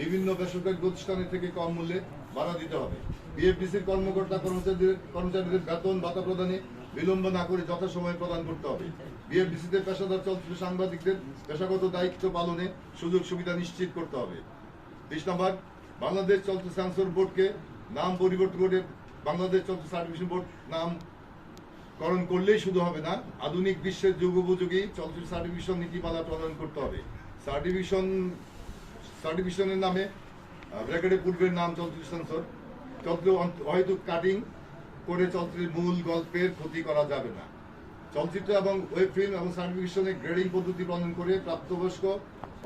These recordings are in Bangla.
বিভিন্ন বেসরকারি প্রতিষ্ঠানের থেকে কম মূল্যে ভাড়া দিতে হবে। বিএফডিসির কর্মকর্তা কর্মচারীদের কর্মচারীদের বেতন, ভাতা প্রদানে বিলম্ব না করে যথাসময়ে প্রদান করতে হবে। বিএফডিসিতে পেশাদার চলচ্চিত্র সাংবাদিকদের পেশাগত দায়িত্ব পালনে সুযোগ সুবিধা নিশ্চিত করতে হবে। বিশ নম্বর, বাংলাদেশ চলচ্চিত্র সেন্সর বোর্ডকে নাম পরিবর্তন করে বাংলাদেশ চলচ্চিত্র সার্টিফিকেশন বোর্ড নাম করণ করলেই শুধু হবে না, আধুনিক বিশ্বের যুগোপযোগী চলচ্চিত্র সার্টিফিকেশন নীতিমালা প্রদান করতে হবে। সার্টিফিকেশন সার্টিফিকেশনের নামে ব্র্যাকেটের পূর্বের নাম চলচ্চিত্র সেন্সর। চলচ্চিত্র হয়তো কাটিং করে চলচ্চিত্রের মূল গল্পের ক্ষতি করা যাবে না। চলচ্চিত্র এবং ওয়েব ফিল্ম এবং সার্টিফিকেশনে গ্রেডিং পদ্ধতি প্রণয়ন করে প্রাপ্তবয়স্ক,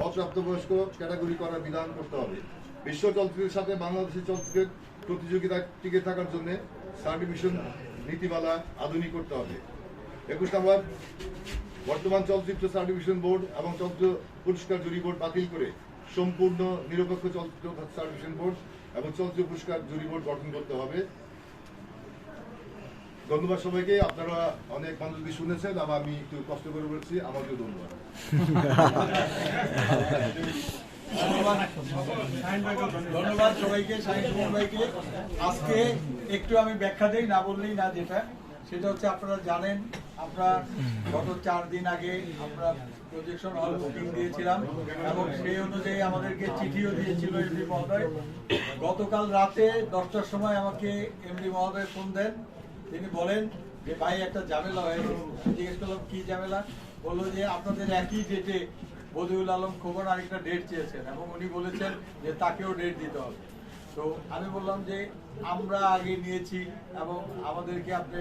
অপ্রাপ্তবয়স্ক ক্যাটাগরি করার বিধান করতে হবে। বিশ্ব চলচ্চিত্রের সাথে বাংলাদেশের চলচ্চিত্রের প্রতিযোগিতা টিকে থাকার জন্য সার্টিফিকেশন নীতিমালা আধুনিক করতে হবে। একুশ নম্বর, বর্তমান চলচ্চিত্র সার্টিফিকেশন বোর্ড এবং চলচ্চিত্র পুরস্কার জুরি বোর্ড বাতিল করে সম্পূর্ণ নিরপেক্ষ চলচ্চিত্র সার্টিফিকেশন বোর্ড এবং চলচ্চিত্র পুরস্কার জুরি বোর্ড গঠন করতে হবে। ধন্যবাদ সবাইকে। আপনারা অনেক মনোযোগী শুনেছেন, আবার আমি একটু কষ্ট করে বলছি, আমাকেও ধন্যবাদ। ধন্যবাদ সবাইকে ভাইকে। আজকে একটু আমি ব্যাখ্যা দেই, না বললেই না যেটা। সেটা হচ্ছে আপনারা জানেন আমরা গত চার দিন আগে আমরা প্রজেকশন হল বুকিং দিয়েছিলাম এবং সেই অনুযায়ী আমাদেরকে চিঠিও দিয়েছিল এমডি মহোদয়। গতকাল রাতে দশটার সময় আমাকে এমডি মহোদয় ফোন দেন। তিনি বলেন যে, ভাই, একটা ঝামেলা হয়ে গেছে। আমি জিজ্ঞেস করলাম, কি ঝামেলা? বলল যে, আপনাদের একই ডেটে বদিউল আলম খোকন আরেকটা ডেট চেয়েছেন। এবং উনি বলেছেন যে, তাকেও ডেট দিতে হবে। তো আমি বললাম যে, আমরা আগে নিয়েছি এবং আমাদেরকে আপনি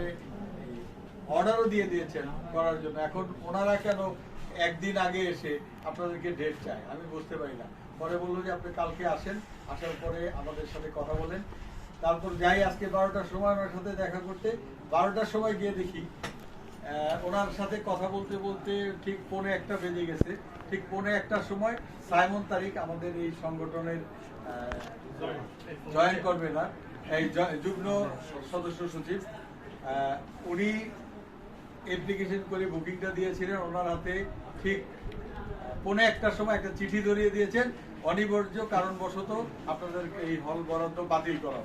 অর্ডারও দিয়ে দিয়েছেন করার জন্য। এখন ওনারা কেন একদিন আগে এসে আপনাদেরকে ডেট চায়? আমি বুঝতে পারি না। পরে বলল যে আপনি কালকে আসেন, আসার পরে আমাদের সাথে কথা বলেন। তারপর যাই, আজকে বারোটার সময় ওনার সাথে দেখা করতে। বারোটার সময় গিয়ে দেখি ওনার সাথে কথা বলতে বলতে ঠিক পৌনে একটা বেজে গেছে। ঠিক পৌনে একটার সময় সাইমন তারিক আমাদের এই সংগঠনের জয়েন করবে না। এই যুগ্ম সদস্য সচিব উনি অ্যাপ্লিকেশন করে বুকিংটা দিয়েছিলেন। ওনার হাতে ঠিক পৌনে একটার সময় একটা চিঠি ধরিয়ে দিয়েছেন। অনিবার্য কারণবশত আপনাদের এই হল বরাদ্দ বাতিল করা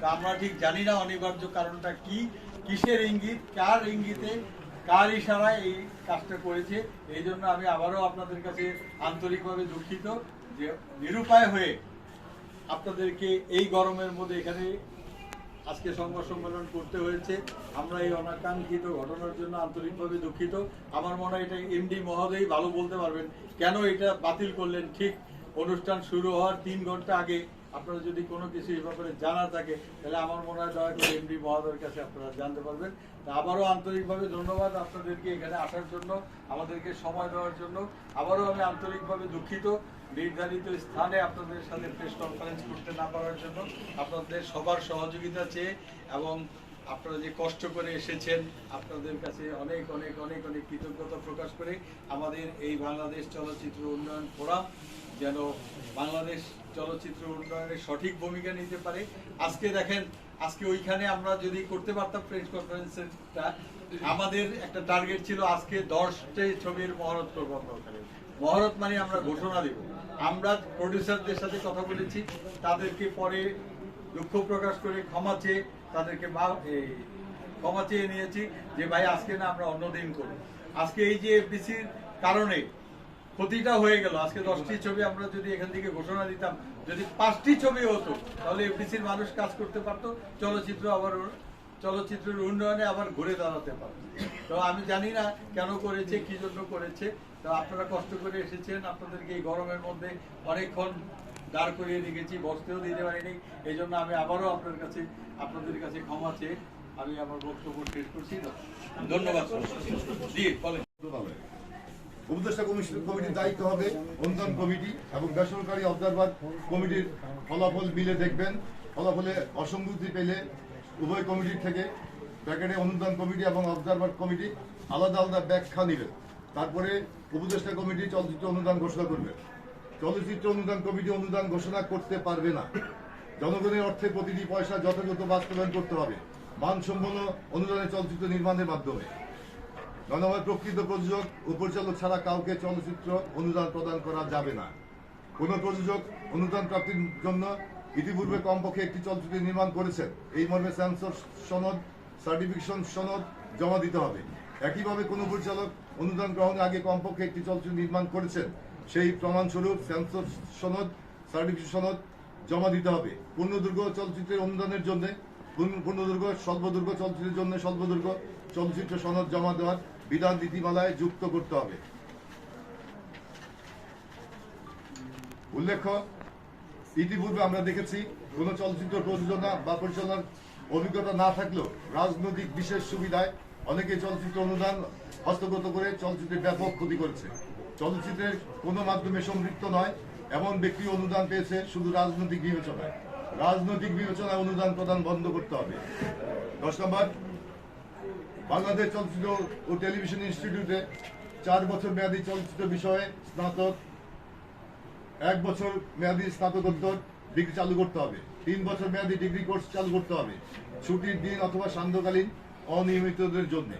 তা আমরা ঠিক জানি না অনিবার্য কারণটা কি, কিসের ইঙ্গিত, কার ইঙ্গিতে, কার ইশারায় এই কাজটা করেছে। এই জন্য আমি আবারও আপনাদের কাছে আন্তরিকভাবে দুঃখিত যে নিরুপায় হয়ে আপনাদেরকে এই গরমের মধ্যে এখানে আজকে সংবাদ সম্মেলন করতে হয়েছে। আমরা এই অনাকাঙ্ক্ষিত ঘটনার জন্য আন্তরিকভাবে দুঃখিত। আমার মনে হয় এটা এমডি মহোদয় ভালো বলতে পারবেন। কেন এটা বাতিল করলেন? ঠিক অনুষ্ঠান শুরু হওয়ার তিন ঘণ্টা আগে আপনারা যদি কোনো কিছু এই ব্যাপারে জানা থাকে, তাহলে আমার মনে হয় দয়া করে এমডি মহোদয়ের কাছে আপনারা জানতে পারবেন। আবারও আন্তরিকভাবে ধন্যবাদ আপনাদেরকে এখানে আসার জন্য, আমাদেরকে সময় দেওয়ার জন্য। আবারও আমি আন্তরিকভাবে দুঃখিত নির্ধারিত স্থানে আপনাদের সাথে প্রেস কনফারেন্স করতে না পারার জন্য। আপনাদের সবার সহযোগিতা চেয়ে এবং আপনারা যে কষ্ট করে এসেছেন, আপনাদের কাছে অনেক অনেক অনেক অনেক কৃতজ্ঞতা প্রকাশ করে আমাদের এই বাংলাদেশ চলচ্চিত্র উন্নয়ন ফোরাম যেন বাংলাদেশ চলচ্চিত্র উন্নয়নে সঠিক ভূমিকা নিতে পারে। আজকে দেখেন আজকে ওইখানে আমরা যদি করতে পারতাম প্রেস কনফারেন্সটা আমাদের একটা টার্গেট ছিল আজকে দশটি ছবির মহরত করব আমরা ওখানে। মহরত মানে আমরা ঘোষণা দেব। আমরা প্রডিউসারদের সাথে কথা বলেছি, তাদেরকে পরে দুঃখ প্রকাশ করে ক্ষমা চেয়ে, তাদেরকে মা- ক্ষমা চেয়ে নিয়েছি যে ভাই আজকে না আমরা অন্যদিন করব। আজকে এই যে এফডিসির কারণে ক্ষতিটা হয়ে গেল, আজকে দশটি ছবি আমরা যদি এখান থেকে ঘোষণা দিতাম যদি পাঁচটি ছবি হতো, তাহলে এফডিসির মানুষ কাজ করতে পারতো, চলচ্চিত্র আবার চলচ্চিত্রের উন্নয়নে আবার ঘুরে দাঁড়াতে পারতো। তো আমি জানি না কেন করেছে, কি জন্য করেছে। তো আপনারা কষ্ট করে এসেছেন, আপনাদেরকে এই গরমের মধ্যে অনেকক্ষণ দাঁড় করিয়ে রেখেছি, বসতেও দিতে পারিনি। এই জন্য আমি আবারও আপনার কাছে আপনাদের কাছে ক্ষমা চেয়ে আমি আমার বক্তব্য শেষ করছি। ধন্যবাদ। জি। উপদেষ্টা কমিশন কমিটির দায়িত্ব হবে অনুদান কমিটি এবং বেসরকারি অবজারভার কমিটির ফলাফল মিলে দেখবেন। ফলাফলে অসঙ্গতি পেলে উভয় কমিটির থেকে ব্র্যাকেটে অনুদান কমিটি এবং অবজারভার কমিটি আলাদা আলাদা ব্যাখ্যা নেবেন তারপরে উপদেষ্টা কমিটি চলচ্চিত্র অনুদান ঘোষণা করবে। চলচ্চিত্র অনুদান কমিটি অনুদান ঘোষণা করতে পারবে না। জনগণের অর্থে প্রতিটি পয়সা যথাযথ বাস্তবায়ন করতে হবে। মানসম্পন্ন অনুদানে চলচ্চিত্র নির্মাণের মাধ্যমে। জনগণের প্রকৃত প্রযোজক ও পরিচালক ছাড়া কাউকে চলচ্চিত্র অনুদান প্রদান করা যাবে না। কোনো প্রযোজক অনুদান প্রাপ্তির জন্য ইতিপূর্বে কমপক্ষে একটি চলচ্চিত্র নির্মাণ করেছেন। এই মর্মে সেন্সর সনদ সার্টিফিকেশন সনদ জমা দিতে হবে। একইভাবে কোনো পরিচালক অনুদান গ্রহণের আগে কমপক্ষে একটি চলচ্চিত্র নির্মাণ করেছেন। সেই প্রমাণস্বরূপ সেন্সর সনদ সার্টিফিকেশন সনদ জমা দিতে হবে। পূর্ণদুর্গ চলচ্চিত্রের অনুদানের জন্য, পূর্ণ- পূর্ণদুর্গ স্বল্পদুর্গ চলচ্চিত্রের জন্য স্বল্পদুর্গ চলচ্চিত্র সনদ জমা দেওয়ার বিধান নীতিমালায় যুক্ত করতে হবে। উল্লেখ্য, ইতিপূর্বে আমরা দেখেছি, কোন চলচ্চিত্র প্রযোজনা বা পরিচালনার অভিজ্ঞতা না থাকলেও রাজনৈতিক বিশেষ সুবিধায় অনেকে চলচ্চিত্র অনুদান হস্তগত করে চলচ্চিত্রের ব্যাপক ক্ষতি করেছে। চলচ্চিত্রের কোনো মাধ্যমে সম্পৃক্ত নয়, এমন ব্যক্তি অনুদান পেয়েছে শুধু রাজনৈতিক বিবেচনায়। রাজনৈতিক বিবেচনায় অনুদান প্রদান বন্ধ করতে হবে। দশ নম্বর বাংলাদেশ চলচ্চিত্র ও টেলিভিশন ইনস্টিটিউটে চার বছর মেয়াদী চলচ্চিত্র বিষয়ে স্নাতক, এক বছর মেয়াদী স্নাতকোত্তর ডিগ্রি চালু করতে হবে, তিন বছর মেয়াদী ডিগ্রি কোর্স চালু করতে হবে, ছুটির দিন অথবা সান্ধ্যকালীন অনিয়মিতদের জন্য।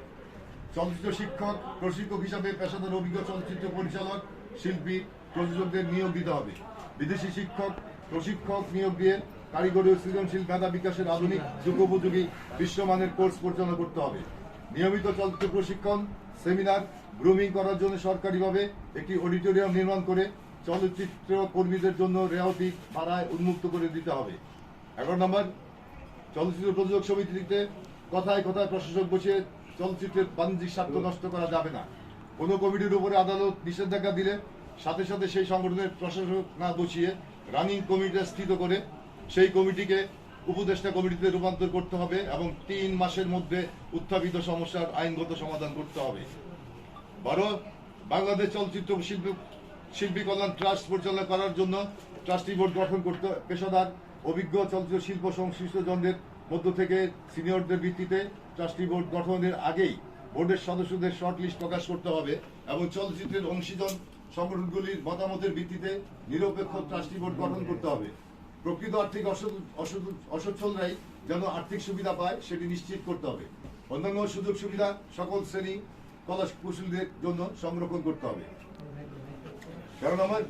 চলচ্চিত্র শিক্ষক, প্রশিক্ষক হিসাবে পেশাদার অভিজ্ঞ চলচ্চিত্র পরিচালক, শিল্পী, প্রযোজকদের নিয়োগ দিতে হবে। বিদেশি শিক্ষক, প্রশিক্ষক নিয়োগ দিয়ে কারিগরি ও সৃজনশীল মেধা বিকাশের আধুনিক যুগোপযোগী বিশ্বমানের কোর্স পরিচালনা করতে হবে। নিয়মিত চলচ্চিত্র প্রশিক্ষণ, সেমিনার, গ্রুমিং করার জন্য সরকারিভাবে একটি অডিটোরিয়াম নির্মাণ করে চলচ্চিত্র কর্মীদের জন্য রেওয়াতি ভাড়ায় উন্মুক্ত করে দিতে হবে। এগারো নম্বর, চলচ্চিত্র প্রযোজক সমিতিতে কথায় কথায় প্রশাসক বসিয়ে চলচ্চিত্রের বাণিজ্যিক স্বার্থ নষ্ট করা যাবে না। কোনো কমিটির উপরে আদালত নিষেধাজ্ঞা দিলে সাথে সাথে সেই সংগঠনের প্রশাসক না বসিয়ে রানিং কমিটি স্থিত করে সেই কমিটিকে উপদেষ্টা কমিটিতে রূপান্তর করতে হবে এবং তিন মাসের মধ্যে উত্থাপিত সমস্যার আইনগত সমাধান করতে হবে। বারো বাংলাদেশ চলচ্চিত্র শিল্প, শিল্পী কল্যাণ ট্রাস্ট পরিচালনা করার জন্য ট্রাস্টি বোর্ড গঠন করতে পেশাদার, অভিজ্ঞ চলচ্চিত্র শিল্প সংশ্লিষ্ট জনদের মধ্য থেকে সিনিয়রদের ভিত্তিতে ট্রাস্টি বোর্ড গঠনের আগেই বোর্ডের সদস্যদের শর্ট লিস্ট প্রকাশ করতে হবে এবং চলচ্চিত্রের অংশীজন সংগঠনগুলির মতামতের ভিত্তিতে নিরপেক্ষ ট্রাস্টি বোর্ড গঠন করতে হবে। প্রকৃত আর্থিক অস- অস- অসচ্ছলরাই যেন আর্থিক সুবিধা পায়, সেটি নিশ্চিত করতে হবে। অন্যান্য সুযোগ সুবিধা সকল শ্রেণি কলা কুশলীদের জন্য সংরক্ষণ করতে হবে। কারণ আমার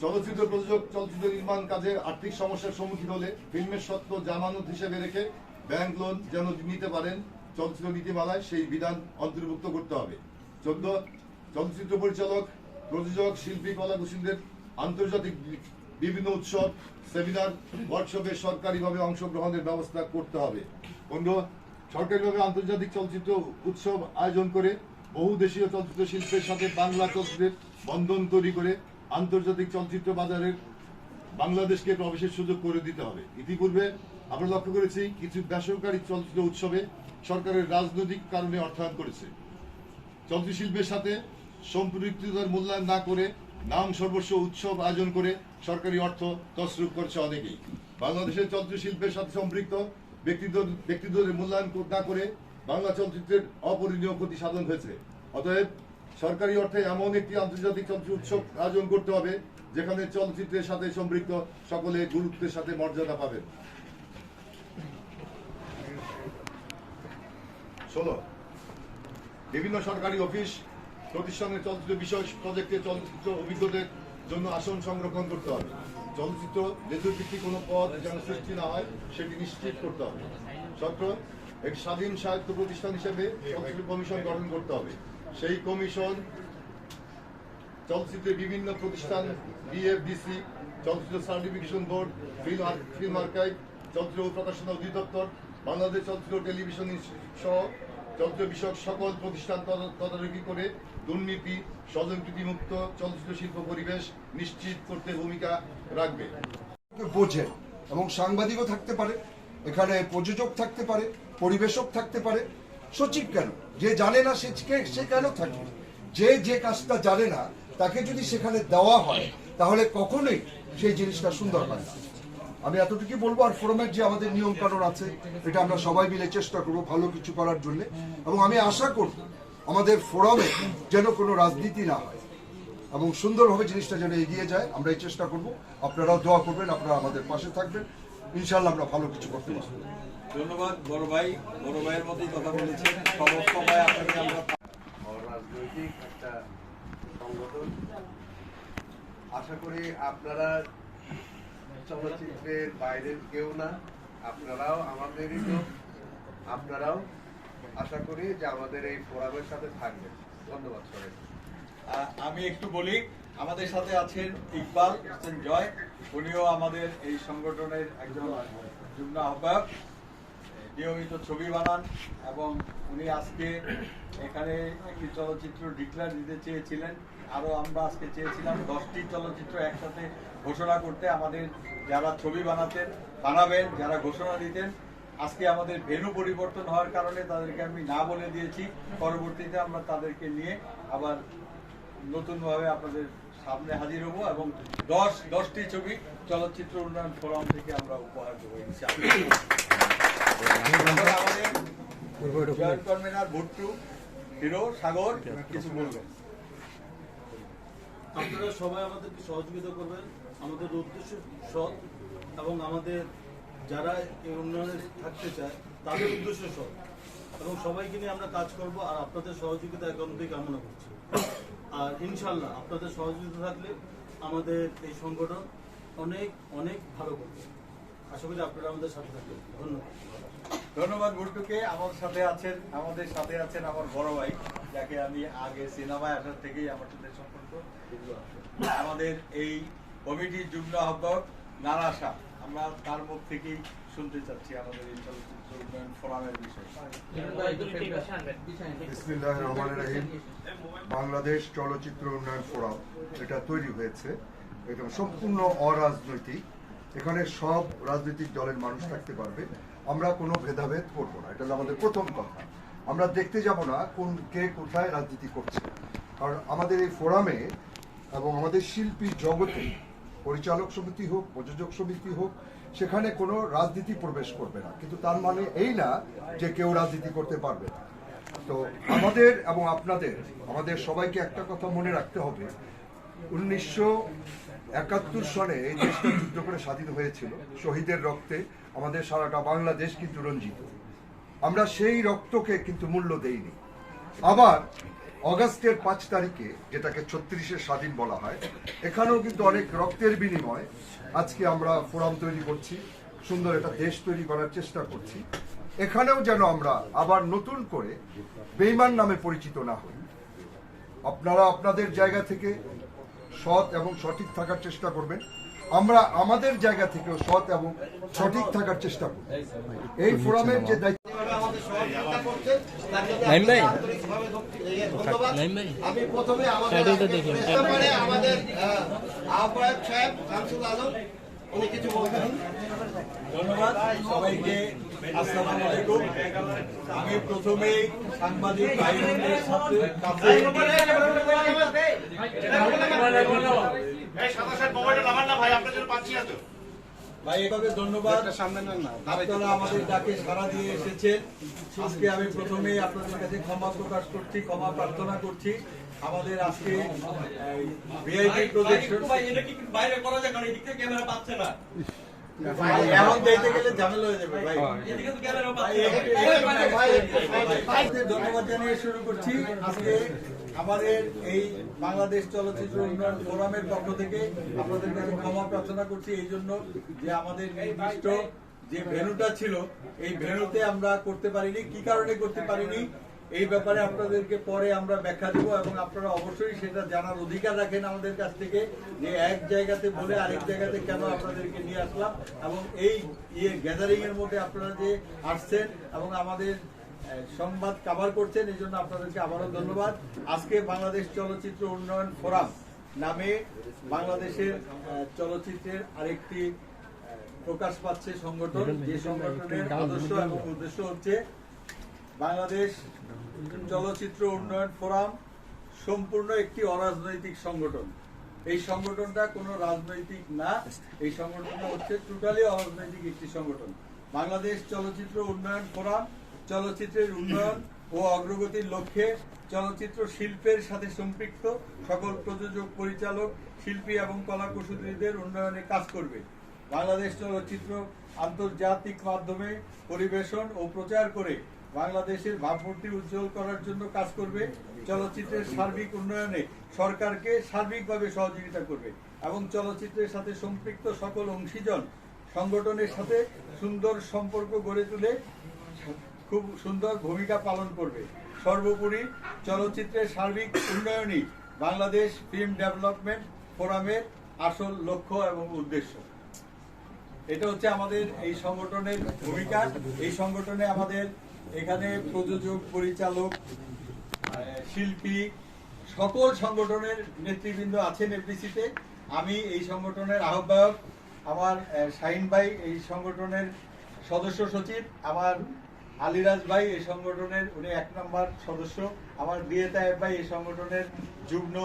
চলচ্চিত্র প্রযোজক, চলচ্চিত্র নির্মাণ কাজে আর্থিক সমস্যার সম্মুখীন হলে ফিল্মের সত্ত্ব জামানত হিসেবে রেখে ব্যাংক লোন যেন নিতে পারেন, চলচ্চিত্র নীতিমালায় সেই বিধান অন্তর্ভুক্ত করতে হবে। চোদ্দ, চলচ্চিত্র পরিচালক, প্রযোজক, শিল্পী, কলা কুশলীদের আন্তর্জাতিক বিভিন্ন উৎসব, সেমিনার ওয়ার্কশপে সরকারিভাবে অংশগ্রহণের ব্যবস্থা করতে হবে। পনেরো সরকারিভাবে আন্তর্জাতিক চলচ্চিত্র উৎসব আয়োজন করে বহু দেশীয় চলচ্চিত্র শিল্পের সাথে বাংলা চলচ্চিত্রের বন্ধন তৈরি করে আন্তর্জাতিক চলচ্চিত্র বাজারের বাংলাদেশকে প্রবেশের সুযোগ করে দিতে হবে। ইতিপূর্বে আমরা লক্ষ্য করেছি, কিছু বেসরকারি চলচ্চিত্র উৎসবে সরকারের রাজনৈতিক কারণে অর্থায়ন করেছে। চলচ্চিত্র শিল্পের সাথে সম্পৃক্ততার মূল্যায়ন না করে নাম সর্বস্ব উৎসব আয়োজন করে সরকারি অর্থ তসরুপ করছে অনেকেই। বাংলাদেশের চলচ্চিত্র শিল্পের সাথে সম্পৃক্ত ব্যক্তিদের ব্যক্তিদের মূল্যায়ন না করে বাংলা চলচ্চিত্রের অপরিণীয় ক্ষতি সাধন হয়েছে। অতএব সরকারি অর্থে এমন একটি আন্তর্জাতিক চলচ্চিত্র উৎসব আয়োজন করতে হবে, যেখানে চলচ্চিত্রের সাথে সম্পৃক্ত সকলে গুরুত্বের সাথে মর্যাদা পাবেন। ষোলো। বিভিন্ন সরকারি অফিস প্রতিষ্ঠানের চলচ্চিত্র বিষয় প্রজেক্টে চলচ্চিত্র অভিজ্ঞদের জন্য আসন সংরক্ষণ করতে হবে। চলচ্চিত্র লেজুর ভিত্তিক কোনো পদ যেন সৃষ্টি না হয়, সেটি নিশ্চিত করতে হবে। সতেরো এক স্বাধীন সাহিত্য প্রতিষ্ঠান হিসেবে চলচ্চিত্র কমিশন গঠন করতে হবে। সেই কমিশন চলচ্চিত্রের বিভিন্ন প্রতিষ্ঠান, বিএফডিসি, চলচ্চিত্র certification board, film film archive, চলচ্চিত্র প্রকাশনা অধিদপ্তর, বাংলাদেশ চলচ্চিত্র টেলিভিশন সহ চলচ্চিত্র বিষয়ক সকল প্রতিষ্ঠান তদারকি করে দুর্নীতি, স্বজনপ্রীতিমুক্ত চলচ্চিত্র শিল্প পরিবেশ নিশ্চিত করতে ভূমিকা রাখবে। বোঝেন এবং সাংবাদিকও থাকতে পারে, এখানে প্রযোজক থাকতে পারে, পরিবেশক থাকতে পারে, সচিব কেন? যে জানে না সেকে সে কেন থাকবে যে যে কাজটা জানে না, তাকে যদি সেখানে দেওয়া হয়, তাহলে কখনোই সেই জিনিসটা সুন্দর হয় না। আমি এতটুকু বলব আর ফোরামের যে আমাদের নিয়ম কানুন আছে এটা আমরা সবাই মিলে চেষ্টা করব ভালো কিছু করার জন্য। এবং আমি আশা করব আমাদের ফোরামে যেন কোনো রাজনীতি না হয়। এবং সুন্দরভাবে জিনিসটা যেন এগিয়ে যায় আমরা এই চেষ্টা করব। আপনারাও দোয়া করবেন আপনারা আমাদের পাশে থাকবেন। ইনশাল্লাহ আমরা ভালো কিছু করতে পারব। ধন্যবাদ বড় ভাই। বড় ভাইয়ের মতোই কথা বলেছেন। সমস্ত ভাই আপনাকে আমরা রাজনৈতিক একটা সংগঠন। আশা করি আপনারা চলচ্চিত্রের বাইরের কেউ না। আপনারাও আমাদেরই লোক আপনারাও আশা করি যে আমাদের এই ফোরামের সাথে থাকবেন। ধন্যবাদ সবাই আমি একটু বলি, আমাদের সাথে আছেন ইকবাল হোসেন জয়। উনিও আমাদের এই সংগঠনের একজন যুগ্ম আহ্বায়ক। নিয়মিত ছবি বানান এবং উনি আজকে এখানে একটি চলচ্চিত্র ডিক্লেয়ার দিতে চেয়েছিলেন। আরও আমরা আজকে চেয়েছিলাম দশটি চলচ্চিত্র একসাথে ঘোষণা করতে। আমাদের যারা ছবি বানাতেন, বানাবেন, যারা ঘোষণা দিতেন, আজকে আমাদের ভেনু পরিবর্তন হওয়ার কারণে তাদেরকে আমি না বলে দিয়েছি। পরবর্তীতে আমরা তাদেরকে নিয়ে আবার নতুনভাবে আপনাদের সামনে হাজির হব এবং দশ, দশটি ছবি চলচ্চিত্র উন্নয়ন ফোরাম থেকে আমরা উপহার দেবো সাগর আপনারা সবাই আমাদেরকে সহযোগিতা করবেন। আমাদের উদ্দেশ্য সৎ এবং আমাদের যারা এই উন্নয়নে থাকতে চায়, তাদের উদ্দেশ্য সৎ। এবং সবাইকে নিয়ে আমরা কাজ করব আর আপনাদের সহযোগিতা একান্তই কামনা করছি। আর ইনশাল্লাহ আপনাদের সহযোগিতা থাকলে আমাদের এই সংগঠন অনেক অনেক ভালো করবে। আশা করি আপনারা আমাদের সাথে থাকবেন। ধন্যবাদ। ধন্যবাদ ভুট্টুকে আমার সাথে আছেন, আমাদের সাথে আছেন আমার বড় ভাই, যাকে আমি আগে সিনেমায় আসার থেকেই আমার সাথে সম্পর্ক। আমাদের এই কমিটির যুগ্ম আহ্বায়ক নানা শাহ। আমরা তার মুখ থেকেই শুনতে চাচ্ছি আমাদের এই চলচ্চিত্র উন্নয়ন ফোরামের বিষয়ে। বাংলাদেশ চলচ্চিত্র উন্নয়ন ফোরাম এটা তৈরি হয়েছে। এটা সম্পূর্ণ অরাজনৈতিক। এখানে সব রাজনৈতিক দলের মানুষ থাকতে পারবে। আমরা কোনো ভেদাভেদ করব না। এটা হলো আমাদের প্রথম কথা। আমরা দেখতে যাব না কোন, কে কোথায় রাজনীতি করছে। কারণ আমাদের এই ফোরামে এবং আমাদের শিল্পী জগতে পরিচালক সমিতি হোক, প্রযোজক সমিতি হোক, সেখানে কোনো রাজনীতি প্রবেশ করবে না। কিন্তু তার মানে এই না যে কেউ রাজনীতি করতে পারবে না। তো আমাদের এবং আপনাদের, আমাদের সবাইকে একটা কথা মনে রাখতে হবে। উনিশশো একাত্তর সনে এই দেশটা যুদ্ধ করে স্বাধীন হয়েছিল। শহীদের রক্তে আমাদের সারাটা বাংলাদেশ কিন্তু রঞ্জিত। আমরা সেই রক্তকে কিন্তু মূল্য দেইনি। আবার অগাস্টের পাঁচ তারিখে যেটাকে ছত্রিশের স্বাধীন বলা হয়, এখানেও কিন্তু অনেক রক্তের বিনিময় আজকে আমরা ফোরাম তৈরি করছি, সুন্দর একটা দেশ তৈরি করার চেষ্টা করছি। এখানেও যেন আমরা আবার নতুন করে বেইমান নামে পরিচিত না হই। আপনারা আপনাদের জায়গা থেকে সৎ এবং সঠিক থাকার চেষ্টা করবেন। আমরা আমাদের জায়গা থেকেও সৎ এবং সঠিক থাকার চেষ্টা করব। এই ফোরামের যে দায়িত্ব? আমি প্রথমে আমাদের আহ্বায়ক সাহেব শামসুল আলম উনি কিছু ধন্যবাদ। সবাইকে আসসালামু আলাইকুম। আমি প্রথমেই সাংবাদিক ভাইদের সাথে কাছে ভাই? এভাবে ধন্যবাদ। আপনারা আমাদের ডাকে সাড়া দিয়ে এসেছেন। আজকে আমি প্রথমেই আপনাদের কাছে ক্ষমা প্রকাশ করছি ক্ষমা প্রার্থনা করছি। আমাদের আজকে ভিআইপি প্রজেকশন বাইরে করা যায়? কারণ এদিক থেকে ক্যামেরা পাচ্ছে না। এখন যাইতে গেলে ঝামেলা হয়ে যাবে ভাই। ধন্যবাদ জানিয়ে শুরু করছি। আজকে আমাদের এই বাংলাদেশ চলচ্চিত্র উন্নয়ন ফোরামের পক্ষ থেকে আপনাদের কাছে ক্ষমা প্রার্থনা করছি। এই জন্য যে আমাদের নির্দিষ্ট যে ভেনুটা ছিল এই ভেনুতে আমরা করতে পারিনি কি কারণে করতে পারিনি এই ব্যাপারে আপনাদেরকে পরে আমরা ব্যাখ্যা দেব এবং আপনারা অবশ্যই সেটা জানার অধিকার রাখেন আমাদের কাছ থেকে যে এক জায়গাতে বলে আরেক জায়গাতে কেন আপনাদেরকে নিয়ে আসলাম এবং এই ইয়ে গ্যাদারিং এর মধ্যে আপনারা যে আসছেন এবং আমাদের সংবাদ কাভার করছেন, এই জন্য আপনাদেরকে আবারও ধন্যবাদ। আজকে বাংলাদেশ চলচ্চিত্র উন্নয়ন ফোরাম নামে বাংলাদেশের চলচ্চিত্রের আরেকটি প্রকাশ পাচ্ছে সংগঠন। যে সংগঠনের আদর্শ এবং উদ্দেশ্য হচ্ছে বাংলাদেশ চলচ্চিত্র উন্নয়ন ফোরাম সম্পূর্ণ একটি অরাজনৈতিক সংগঠন। এই সংগঠনটা কোনো রাজনৈতিক না, এই সংগঠনটা হচ্ছে টোটালি অরাজনৈতিক একটি সংগঠন। বাংলাদেশ চলচ্চিত্র উন্নয়ন ফোরাম চলচ্চিত্রের উন্নয়ন ও অগ্রগতির লক্ষ্যে চলচ্চিত্র শিল্পের সাথে সম্পৃক্ত সকল প্রযোজক, পরিচালক, শিল্পী এবং কলা কলাকুশলীদের উন্নয়নে কাজ করবে। বাংলাদেশ চলচ্চিত্র আন্তর্জাতিক মাধ্যমে পরিবেশন ও প্রচার করে বাংলাদেশের ভাবমূর্তি উজ্জ্বল করার জন্য কাজ করবে। চলচ্চিত্রের সার্বিক উন্নয়নে সরকারকে সার্বিকভাবে সহযোগিতা করবে এবং চলচ্চিত্রের সাথে সম্পৃক্ত সকল অংশীজন সংগঠনের সাথে সুন্দর সম্পর্ক গড়ে তুলে খুব সুন্দর ভূমিকা পালন করবে। সর্বোপরি চলচ্চিত্রের সার্বিক উন্নয়নই বাংলাদেশ ফিল্ম ডেভেলপমেন্ট ফোরামের আসল লক্ষ্য এবং উদ্দেশ্য। এটা হচ্ছে আমাদের এই সংগঠনের ভূমিকা। এই সংগঠনে আমাদের এখানে প্রযোজক, পরিচালক শিল্পী সকল সংগঠনের নেতৃবৃন্দ আছেন এফডিসিতে। আমি এই সংগঠনের আহ্বায়ক, আমার শাহিন ভাই এই সংগঠনের সদস্য সচিব, আমার আলিরাজ ভাই এই সংগঠনের উনি এক নম্বর সদস্য, আমার বিয়ে তায়েব ভাই এই সংগঠনের যুগ্ম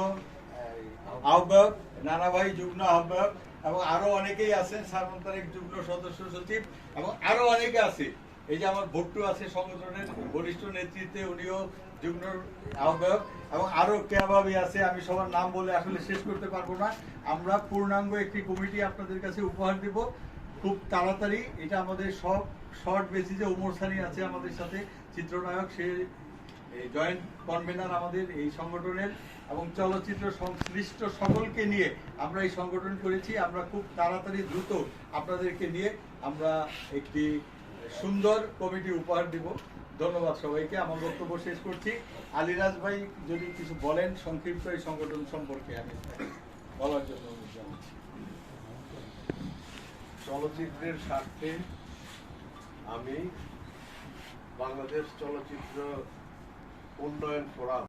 আহ্বায়ক, নানা ভাই যুগ্ম আহ্বায়ক, এবং আরও অনেকেই আছেন সার্বন্তরিক যুগ্ম সদস্য সচিব, এবং আরও অনেকে আছে। এই যে আমার ভট্টু আছে সংগঠনের বরিষ্ঠ নেতৃত্বে, উনিও যুগ্ম আহ্বায়ক এবং আরও কেভাবি আছে, আমি সবার নাম বলে আসলে শেষ করতে পারব না। আমরা পূর্ণাঙ্গ একটি কমিটি আপনাদের কাছে উপহার দিব। খুব তাড়াতাড়ি, এটা আমাদের সব শর্ট বেসিসে ওমর সানি আছে আমাদের সাথে, চিত্রনায়ক, সে জয়েন্ট কনভেনার আমাদের এই সংগঠনের এবং চলচ্চিত্র সংশ্লিষ্ট সকলকে নিয়ে আমরা এই সংগঠন করেছি। আমরা খুব তাড়াতাড়ি দ্রুত আপনাদেরকে নিয়ে আমরা একটি সুন্দর কমিটি উপহার দিব। ধন্যবাদ সবাইকে। আমার বক্তব্য শেষ করছি। আলিরাজ ভাই, যদি কিছু বলেন, সংক্ষিপ্ত এই সংগঠন সম্পর্কে আমি বলার জন্য চলচ্চিত্রের স্বার্থে আমি বাংলাদেশ চলচ্চিত্র উন্নয়ন ফোরাম